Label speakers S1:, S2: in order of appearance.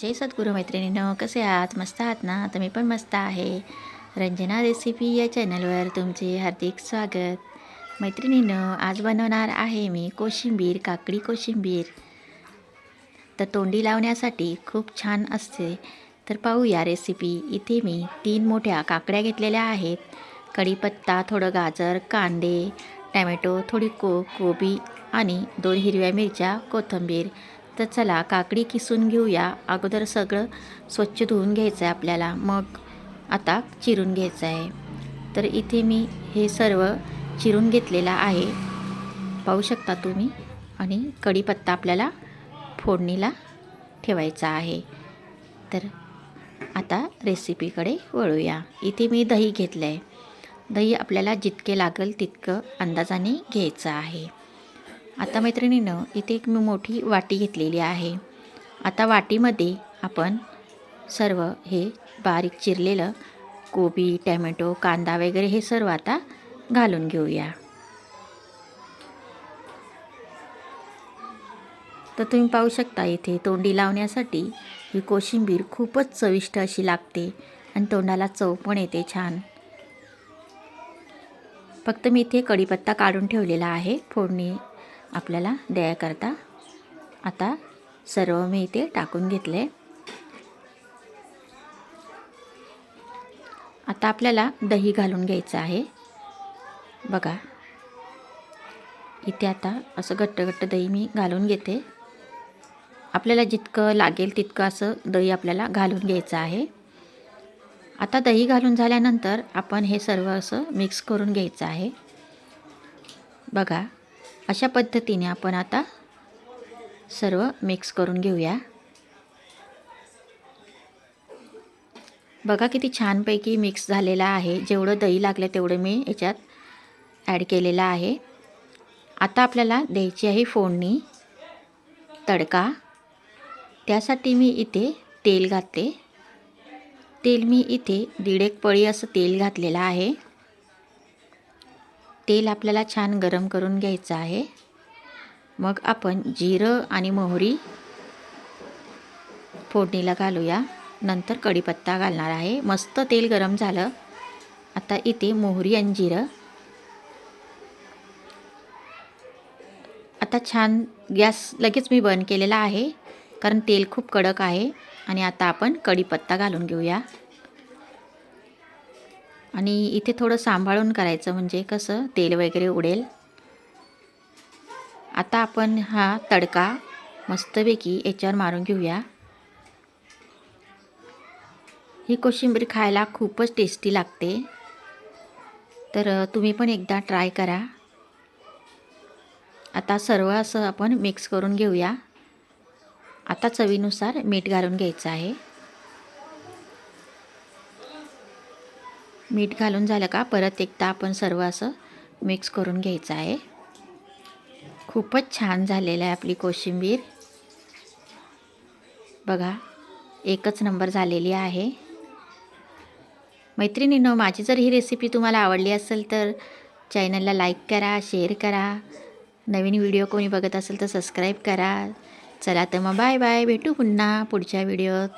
S1: जय सद्गुरू मैत्रिणीनं कसे आहात? मस्त आहात ना? तुम्ही मी पण मस्त आहे. रंजना रेसिपी या चॅनलवर तुमचे हार्दिक स्वागत. मैत्रिणीनं आज बनवणार आहे मी कोशिंबीर काकडी कोशिंबीर. तर तोंडी लावण्यासाठी खूप छान असते. तर पाहूया रेसिपी इथे मी तीन मोठ्या काकड्या घेतलेल्या आहेत. कढीपत्ता थोडं गाजर कांदे टॅमॅटो थोडी को कोबी आणि दोन हिरव्या मिरच्या कोथिंबीर. तर चला काकडी किसून घेऊया. अगोदर सगळं स्वच्छ धुवून घ्यायचं आहे आपल्याला. मग आता चिरून घ्यायचं आहे तर इथे मी हे सर्व चिरून घेतलेलं आहे. पाहू शकता तुम्ही? आणि कढीपत्ता आपल्याला फोडणीला ठेवायचा आहे. तर आता रेसिपीकडे वळूया. इथे मी दही घेतलं आहे दही आपल्याला जितके लागेल तितकं अंदाजाने घ्यायचं आहे. आता मैत्रिणीनं इथे एक मी मोठी वाटी घेतलेली आहे. आता वाटीमध्ये आपण सर्व हे बारीक चिरलेलं कोबी टॅमॅटो कांदा वगैरे हे सर्व आता घालून घेऊया. तर तुम्ही पाहू शकता इथे तोंडी लावण्यासाठी ही कोशिंबीर खूपच चविष्ट अशी लागते आणि तोंडाला चव पण येते छान. फक्त मी इथे कढीपत्ता काढून ठेवलेला आहे. फोडणी आपल्याला द्यायकरता आता सर्व मी इथे टाकून घेतले आता आपल्याला दही घालून घ्यायचं आहे. बघा. इथे आता असं घट्ट घट्ट दही मी घालून घेते. आपल्याला जितकं लागेल तितकं असं दही आपल्याला घालून घ्यायचं आहे. आता दही घालून झाल्यानंतर आपण हे सर्व असं मिक्स करून घ्यायचं आहे. बघा. अशा पद्धतीने आपण आता सर्व मिक्स करून घेऊया. बघा किती छानपैकी मिक्स झालेला आहे. जेवढं दही लागलं तेवढं मी याच्यात ॲड केलेलं आहे. आता आपल्याला द्यायची आहे फोडणी तडका. त्यासाठी मी इथे तेल घातले. तेल मी इथे दीड एक पळी असं तेल घातलेलं आहे. तेल आपल्याला छान गरम करून घ्यायचं आहे. मग आपण जिरं आणि मोहरी फोडणीला घालूया. नंतर कढीपत्ता घालणार आहे. मस्त तेल गरम झालं. आता इथे मोहरी आणि जिरं. आता छान गॅस लगेच मी बंद केलेला आहे. कारण तेल खूप कडक आहे. आणि आता आपण कढीपत्ता घालून घेऊया. आणि इथे थोडं सांभाळून करायचं म्हणजे कसं तेल वगैरे उडेल. आता आपण हा तडका मस्तपैकी याच्यावर मारून घेऊया. ही कोशिंबीर खायला खूपच टेस्टी लागते. तर तुम्ही पण एकदा ट्राय करा. आता सर्व असं आपण मिक्स करून घेऊया. आता चवीनुसार मीठ घालून घ्यायचं आहे. मीठ घालून झालं का? परत एकदा आपण सर्व असं मिक्स करून घ्यायचं आहे. खूपच छान झालेलं आहे आपली कोशिंबीर. बघा एकच नंबर झालेली आहे. मैत्रिणीनं माझी जर ही रेसिपी तुम्हाला आवडली असेल तर चॅनलला लाईक करा शेअर करा. नवीन व्हिडिओ कोणी बघत असेल तर सबस्क्राईब करा. चला तर मग बाय बाय भेटू पुन्हा पुढच्या व्हिडिओत